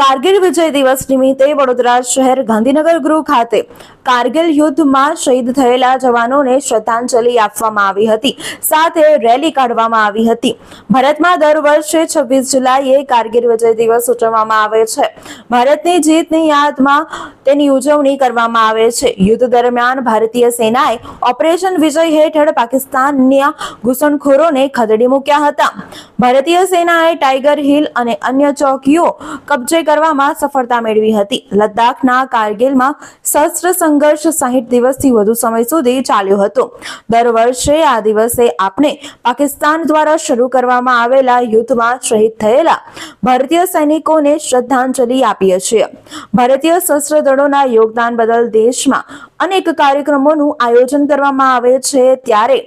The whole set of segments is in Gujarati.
કારગિલ વિજય દિવસ નિમિત્તે વડોદરા શહેર ગાંધીનગર ગૃહ ખાતે કારગિલ યુદ્ધમાં શહીદ થયેલા જવાનોને શ્રદ્ધાંજલિ આપવામાં આવી હતી. સાથે રેલી કાઢવામાં આવી હતી. ભારતમાં દર વર્ષે છવ્વીસ જુલાઈએ કારગિલ વિજય દિવસ ઉજવવામાં આવે છે. ભારતની જીતની યાદમાં તેની ઉજવણી કરવામાં આવે છે. યુદ્ધ દરમિયાન ભારતીય સેનાએ ઓપરેશન વિજય હેઠળ પાકિસ્તાનના ઘૂસણખોરોને ખદેડી મૂક્યા હતા. ભારતીય સેનાએ ટાઈગર હિલ અને અન્ય ચોકીઓ કબજે કરવામાં સફળતા મેળવી હતી. લદ્દાખના કારગિલમાં શસ્ત્ર સંઘર્ષ સાહીઠ દિવસથી વધુ સમય સુધી ચાલ્યો હતો. દર વર્ષે આ દિવસે આપણે પાકિસ્તાન દ્વારા શરૂ કરવામાં આવેલા યુદ્ધમાં શહીદ થયેલા ભારતીય સૈનિકોને શ્રદ્ધાંજલિ આપીએ છીએ. ભારતીય સશસ્ત્ર દળોના યોગદાન બદલ દેશમાં અનેક કાર્યક્રમોનું આયોજન કરવામાં આવે છે. ત્યારે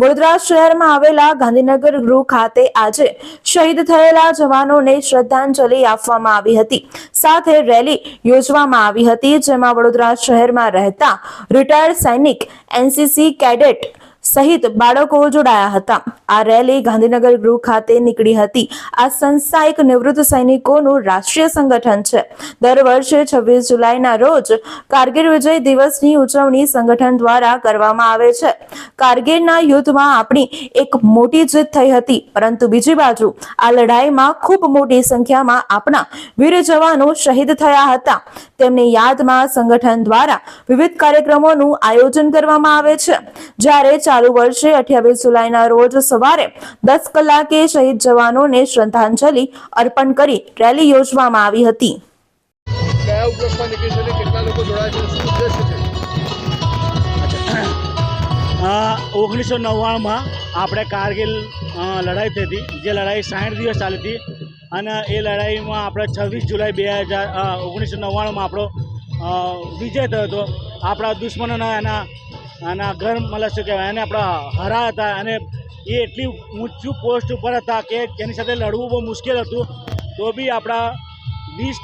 વડોદરા શહેરમાં આવેલા ગાંધીનગર ગૃહ ખાતે આજે શહીદ થયેલા જવાનોને શ્રદ્ધાંજલિ આપવામાં આવી હતી. સાથે રેલી યોજવામાં આવી હતી, જેમાં વડોદરા શહેરમાં રહેતા રિટાયર્ડ સૈનિક એનસીસી કેડેટ સહિત બાળકો જોડાયા હતા. આ રેલી ગાંધીનગર ગૃહ ખાતે નીકળી હતી. આ સંસ્થા એક નિવૃત્ત સૈનિકોનું રાષ્ટ્રીય સંગઠન છે. દર વર્ષે છવ્વીસ જુલાઈના રોજ કારગિલ વિજય દિવસની ઉજવણી સંગઠન દ્વારા કરવામાં આવે છે. કારગિલના યુદ્ધમાં આપણી એક મોટી જીત થઈ હતી. પરંતુ બીજી બાજુ આ લડાઈમાં ખૂબ મોટી સંખ્યામાં આપણા વીર જવાનો શહીદ થયા હતા. તેમની યાદમાં સંગઠન દ્વારા વિવિધ કાર્યક્રમોનું આયોજન કરવામાં આવે છે. જ્યારે ચાલુ વર્ષે અઠ્યાવીસ જુલાઈના રોજ સવારે દસ કલાકે શહીદ જવાનોને શ્રદ્ધાંજલિ અર્પણ કરી રેલી યોજવામાં આવી હતી. ઓગણીસો નવ્વાણુંમાં આપણે કારગિલ લડાઈ થઈ હતી જે લડાઈ સાઠ દિવસ ચાલી હતી અને એ લડાઈમાં આપણે છવ્વીસ જુલાઈ બે હજાર ઓગણીસો નવ્વાણુંમાં આપણો વિજય થયો હતો. આપણા દુશ્મનોના એના એના ઘર, મતલબ શું કહેવાય, એને આપણા હરા હતા. અને એ એટલી ઊંચું પોસ્ટ ઉપર હતા કે એની સાથે લડવું બહુ મુશ્કેલ હતું. તો બી આપણા વીસ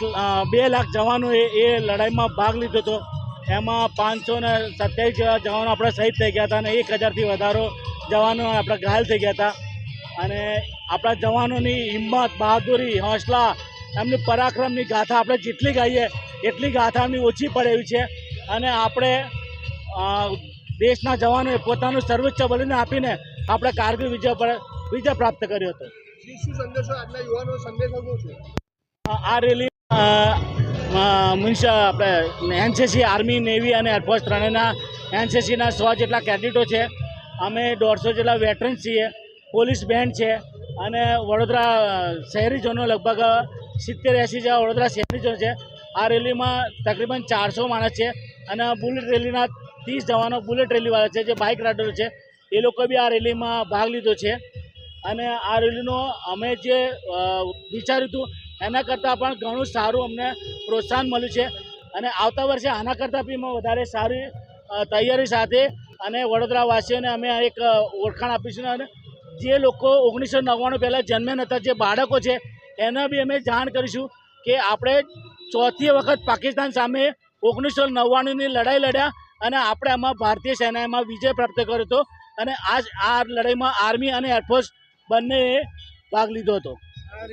બે લાખ જવાનોએ એ લડાઈમાં ભાગ લીધો હતો. એમાં પાંચસો ને સત્યાવીસ જેવા જવાનો આપણે શહીદ થઈ ગયા હતા અને એક હજારથી વધારો જવાનો આપણા ઘાયલ થઈ ગયા હતા. અને આપણા જવાનોની હિંમત બહાદુરી હોંસલા એમની પરાક્રમની ગાથા આપણે જેટલી ગાઈએ એટલી ગાથા એમની ઓછી પડે એવી છે. અને આપણે દેશના જવાનોએ પોતાનું સર્વોચ્ચ બલિદાન આપીને આપણે કારગીલ વિજય પર વિજય પ્રાપ્ત કર્યો હતો. આ રેલી મીન્સ આપણે એનસીસી આર્મી નેવી અને એરફોર્સ ત્રણેયના એનસીસીના સો જેટલા કેડેટો છે. અમે દોઢસો જેટલા વેટરન્સ છીએ. પોલીસ બેન્ડ છે અને વડોદરા શહેરીજનો લગભગ સિત્તેર એંસી જેવા વડોદરા શહેરીજનો છે. આ રેલીમાં તકરીબન ચારસો માણસ છે અને બુલેટ રેલીના ત્રીસ જવાનો બુલેટ રેલીવાળા છે, જે બાઇક રાઇડરો છે, એ લોકો બી આ રેલીમાં ભાગ લીધો છે. અને આ રેલીનો અમે જે વિચાર્યું હતું, એના કરતાં પણ ઘણું સારું અમને પ્રોત્સાહન મળ્યું છે. અને આવતા વર્ષે આના કરતાં બી વધારે સારી તૈયારી સાથે અને વડોદરાવાસીઓને અમે એક ઓળખાણ આપીશું અને જે લોકો ઓગણીસો નવ્વાણું પહેલાં જન્મ્યા નહોતા જે બાળકો છે, એના બી અમે જાણ કરીશું કે આપણે ચોથી વખત પાકિસ્તાન સામે ઓગણીસો નવ્વાણુંની લડાઈ લડ્યા અને આપણે આમાં ભારતીય સેનામાં વિજય પ્રાપ્ત કર્યો હતો અને આજ આ લડાઈમાં આર્મી અને એરફોર્સ બંનેએ ભાગ લીધો હતો. આ